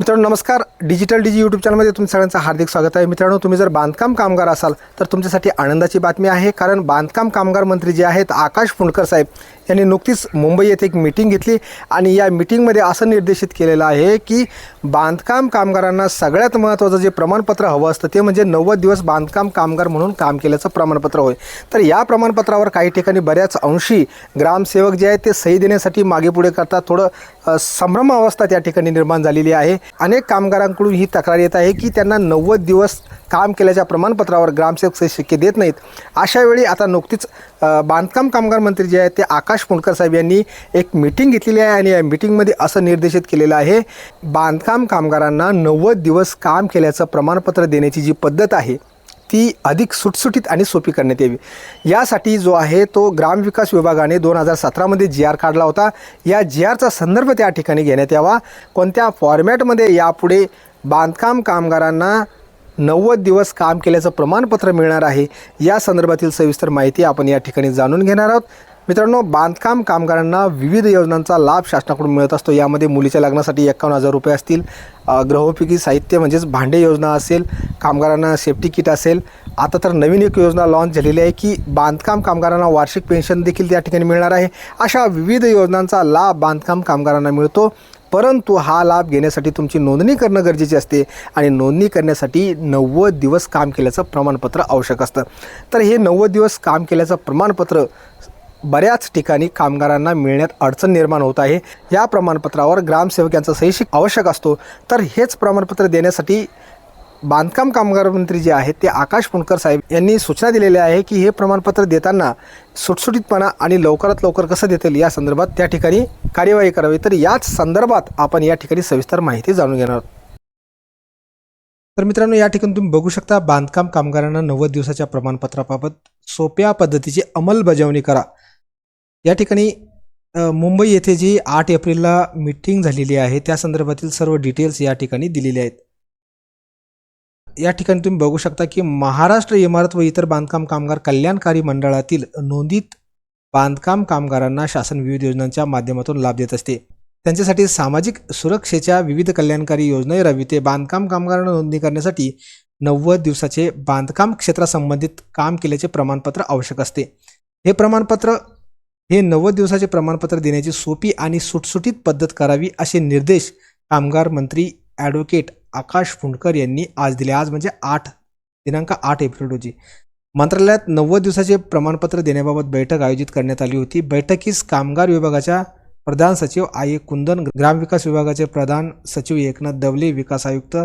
मित्रांनो नमस्कार. डिजिटल डिजी यूट्यूब चॅनलमध्ये तुमचं सगळ्यांचं हार्दिक स्वागत आहे. मित्रांनो तुम्ही जर बांधकाम कामगार असाल तर तुमच्यासाठी आनंदाची बातमी आहे कारण बांधकाम कामगार मंत्री जे आहेत आकाश फुंडकर साहेब यांनी नुकतीच मुंबई येथे एक मिटिंग घेतली आणि या मिटिंगमध्ये असं निर्देशित केलेलं आहे की बांधकाम कामगारांना सगळ्यात महत्त्वाचं जे प्रमाणपत्र हवं असतं ते म्हणजे नव्वद दिवस बांधकाम कामगार म्हणून काम केल्याचं प्रमाणपत्र होय. तर या प्रमाणपत्रावर काही ठिकाणी बऱ्याच अंशी ग्रामसेवक जे आहेत ते सही देण्यासाठी मागे पुढे करतात. थोडं संभ्रम अवस्था त्या ठिकाणी निर्माण झालेली आहे. अनेक कामगारांकडून ही तक्रार येत आहे की त्यांना नव्वद दिवस काम केल्याच्या प्रमाणपत्रावर ग्रामसेवक सही शिक्के देत नाहीत. अशावेळी आता नुकतीच बांधकाम कामगार मंत्री जे आहेत ते आकाश फुंडकर साहेब यांनी एक मीटिंग घेतलेली आहे आणि या मीटिंगमध्ये असं निर्देशित केलेलं आहे बांधकाम कामगारांना नव्वद दिवस काम केल्याचं प्रमाणपत्र देण्याची जी पद्धत आहे ती अधिक सुटसुटीत आणि सोपी करण्यात यावी. यासाठी जो आहे तो ग्रामविकास विभागाने दोन हजार सतरामध्ये जी आर काढला होता. या जी आरचा संदर्भ त्या ठिकाणी घेण्यात यावा. कोणत्या फॉर्मॅटमध्ये यापुढे बांधकाम कामगारांना नव्वद दिवस काम केल्याचं प्रमाणपत्र मिळणार आहे या संदर्भातील सविस्तर माहिती आपण या ठिकाणी जाणून घेणार आहोत. मित्रांनो बांधकाम कामगारांना विविध योजनांचा लाभ शासनाकडून मिळत असतो. यामध्ये मुलीच्या लग्नासाठी एकावन्न हजार रुपये असतील. अ, गृहोपयोगी साहित्य म्हणजेच भांडे योजना असेल कामगारांना सेफ्टी किट असेल. आता तर नवीन एक योजना लॉन्च झालेली आहे की बांधकाम कामगारांना वार्षिक पेन्शन देखील त्या ठिकाणी मिळणार आहे. अशा विविध योजनांचा लाभ बांधकाम कामगारांना मिळतो. परंतु हा लाभ घेण्यासाठी तुमची नोंदणी करणं गरजेचे असते आणि नोंदणी करण्यासाठी नव्वद दिवस काम केल्याचं प्रमाणपत्र आवश्यक असतं. तर हे नव्वद दिवस काम केल्याचं प्रमाणपत्र बऱ्याच ठिकाणी कामगारांना मिळण्यात अडचण निर्माण होत आहे. या प्रमाणपत्रावर ग्रामसेवकांचा सही आवश्यक असतो. तर हेच प्रमाणपत्र देण्यासाठी बांधकाम कामगार मंत्री जे आहेत ते आकाश पुणकर साहेब यांनी सूचना दिलेल्या आहे की हे प्रमाणपत्र देताना सुटसुटीतपणा आणि लवकरात लवकर कसं देतील या संदर्भात त्या ठिकाणी कार्यवाही करावी. तर याच संदर्भात आपण या ठिकाणी सविस्तर माहिती जाणून घेणार आहोत. तर मित्रांनो या ठिकाणी तुम्ही बघू शकता बांधकाम कामगारांना नव्वद दिवसाच्या प्रमाणपत्राबाबत सोप्या पद्धतीची अंमलबजावणी करा. या ठिकाणी मुंबई येथे जी आठ एप्रिलला मीटिंग झालेली आहे त्या संदर्भातील सर्व डिटेल्स या ठिकाणी दिलेले आहेत. या ठिकाणी तुम्ही बघू शकता की महाराष्ट्र इमारत व इतर बांधकाम कामगार कल्याणकारी मंडळातील नोंदीत बांधकाम कामगारांना शासन विविध योजनांच्या माध्यमातून लाभ देत असते. त्यांच्यासाठी सामाजिक सुरक्षेच्या विविध कल्याणकारी योजना राबविते. बांधकाम कामगारांना नोंदणी करण्यासाठी नव्वद दिवसाचे बांधकाम क्षेत्रासंबंधित काम केल्याचे प्रमाणपत्र आवश्यक असते. हे प्रमाणपत्र हे नव्वद दिवसाचे प्रमाणपत्र देण्याची सोपी आणि सुटसुटीत पद्धत करावी असे निर्देश कामगार मंत्री ॲडव्होकेट आकाश फुंडकर यांनी आज दिले. आज म्हणजे आठ दिनांक आठ एप्रिल रोजी. मंत्रालयात नव्वद दिवसाचे प्रमाणपत्र देण्याबाबत बैठक आयोजित करण्यात आली होती. बैठकीस कामगार विभागाच्या प्रधान सचिव आये. कुंदन ग्रामविकास विभागाचे प्रधान सचिव एकनाथ दवले विकास आयुक्त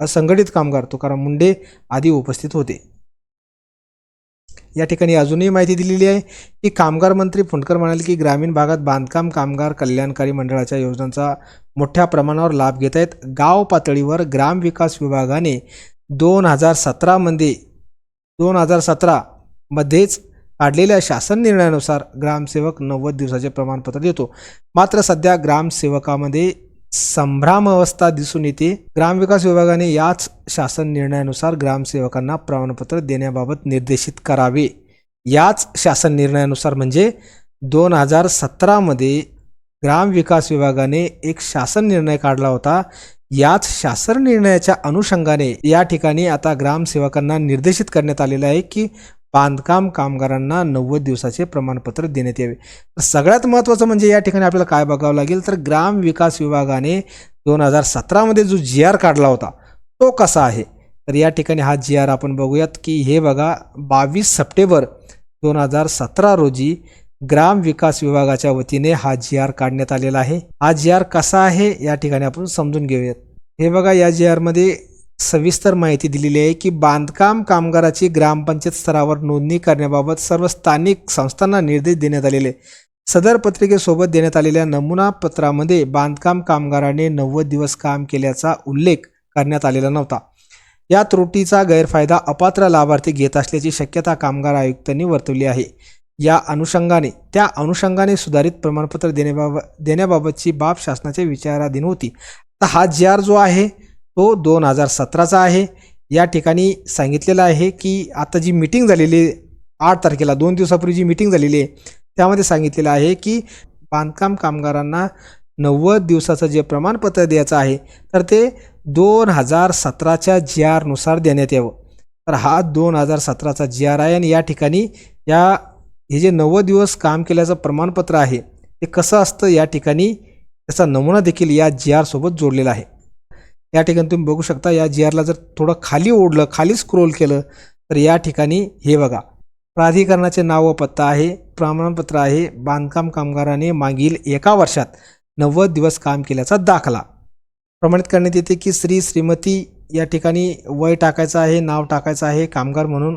असंघटित कामगार तुकाराम मुंडे आदी उपस्थित होते. या ठिकाणी अजूनही माहिती दिलेली आहे की कामगार मंत्री फुंडकर म्हणाले की ग्रामीण भागात बांधकाम कामगार कल्याणकारी मंडळाच्या योजनांचा मोठ्या प्रमाणावर लाभ घेत आहेत. गाव पातळीवर ग्रामविकास विभागाने दोन हजार सतरामध्ये दोन हजार सतरामध्येच काढलेल्या शासन निर्णयानुसार ग्रामसेवक नव्वद दिवसाचे प्रमाणपत्र देतो. मात्र सध्या ग्रामसेवकामध्ये संभ्राम अवस्था दिसून येते. ग्रामविकास विभागाने याच शासन निर्णयानुसार ग्रामसेवकांना प्रमाणपत्र देण्याबाबत निर्देशित करावे. याच शासन निर्णयानुसार म्हणजे दोन हजार सतरामध्ये ग्रामविकास विभागाने एक शासन निर्णय काढला होता. याच शासन निर्णयाच्या अनुषंगाने या ठिकाणी आता ग्रामसेवकांना निर्देशित करण्यात आलेलं आहे की बांधकाम कामगारांना नव्वद दिवसाचे प्रमाणपत्र देण्यात यावे. तर सगळ्यात महत्त्वाचं म्हणजे या ठिकाणी आपल्याला काय बघावं लागेल? तर ग्राम विकास विभागाने दोन हजार सतरामध्ये जो जी आर काढला होता तो कसा आहे? तर या ठिकाणी हा जी आर आपण बघूयात की हे बघा बावीस सप्टेंबर दोन हजार सतरा रोजी ग्राम विकास विभागाच्या वतीने हा जी आर काढण्यात आलेला आहे. हा जी आर कसा आहे? या ठिकाणी आपण समजून घेऊयात. हे बघा या जी आरमध्ये सविस्तर माहिती दिलेली आहे की बांधकाम कामगाराची ग्रामपंचायत स्तरावर नोंदणी करण्याबाबत सर्व स्थानिक संस्थांना निर्देश देण्यात आलेले सदर पत्रिकेसोबत देण्यात आलेल्या नमुना पत्रामध्ये बांधकाम कामगाराने नव्वद दिवस काम केल्याचा उल्लेख करण्यात आलेला नव्हता. या त्रुटीचा गैरफायदा अपात्र लाभार्थी घेत असल्याची शक्यता कामगार आयुक्तांनी वर्तवली आहे. या अनुषंगाने त्या अनुषंगाने सुधारित प्रमाणपत्र देण्याबाबत देण्याबाबतची बाब शासनाच्या विचाराधीन होती. आता हा जी आर जो आहे तो दोन हजार सतराचा आहे. या ठिकाणी सांगितलेलं आहे की आता जी मीटिंग झालेली आहे आठ तारखेला दोन दिवसापूर्वी जी मीटिंग झालेली आहे त्यामध्ये सांगितलेलं आहे की बांधकाम कामगारांना नव्वद दिवसाचं जे प्रमाणपत्र द्यायचं आहे तर ते दोन हजार सतराच्या जी आरनुसार देण्यात यावं. तर हा दोन हजार सतराचा जी आर आहे आणि या ठिकाणी या हे जे नव्वद दिवस काम केल्याचं प्रमाणपत्र आहे ते कसं असतं या ठिकाणी त्याचा नमुना देखील या जी आरसोबत जोडलेला आहे. या ठिकाणी तुम्ही बघू शकता या जी आरला जर थोडं खाली ओढलं खाली स्क्रोल केलं तर या ठिकाणी हे बघा. प्राधिकरणाचे नाव व पत्ता आहे प्रमाणपत्र आहे बांधकाम कामगाराने मागील एका वर्षात नव्वद दिवस काम केल्याचा दाखला. प्रमाणित करण्यात येते की श्री श्रीमती या ठिकाणी वय टाकायचं आहे नाव टाकायचं आहे कामगार म्हणून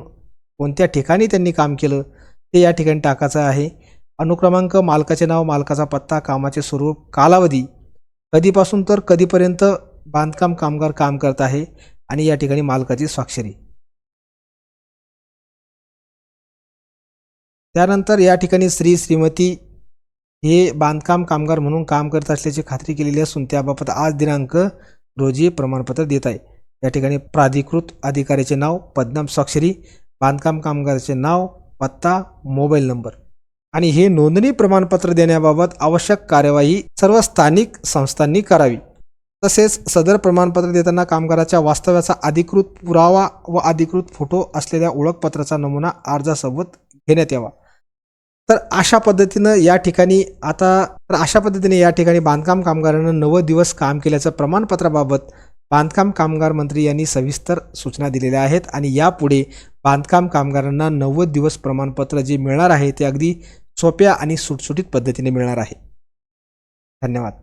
कोणत्या ठिकाणी त्यांनी काम केलं ते या ठिकाणी टाकायचं आहे. अनुक्रमांक मालकाचे नाव मालकाचा पत्ता कामाचे स्वरूप कालावधी. कधीपासून तर कधीपर्यंत बांधकाम कामगार काम करत आहे आणि या ठिकाणी मालकाची स्वाक्षरी. त्यानंतर या ठिकाणी श्री श्रीमती हे बांधकाम कामगार म्हणून काम करत असल्याची खात्री केलेली असून त्याबाबत आज दिनांक रोजी प्रमाणपत्र देत आहे. या ठिकाणी प्राधिकृत अधिकाऱ्याचे नाव पदनाम स्वाक्षरी बांधकाम कामगाराचे नाव पत्ता मोबाईल नंबर. आणि हे नोंदणी प्रमाणपत्र देण्याबाबत आवश्यक कार्यवाही सर्व स्थानिक संस्थांनी करावी. तसेच सदर प्रमाणपत्र देताना कामगाराच्या वास्तव्याचा अधिकृत पुरावा व अधिकृत फोटो असलेल्या ओळखपत्राचा नमुना अर्जासोबत घेण्यात यावा. तर अशा पद्धतीनं या ठिकाणी आता तर अशा पद्धतीने या ठिकाणी बांधकाम कामगारांना नव्वद दिवस काम केल्याचं प्रमाणपत्राबाबत बांधकाम कामगार मंत्री यांनी सविस्तर सूचना दिलेल्या आहेत आणि यापुढे बांधकाम कामगारांना नव्वद दिवस प्रमाणपत्र जे मिळणार आहे ते अगदी सोप्या आणि सुटसुटीत पद्धतीने मिळणार आहे. धन्यवाद.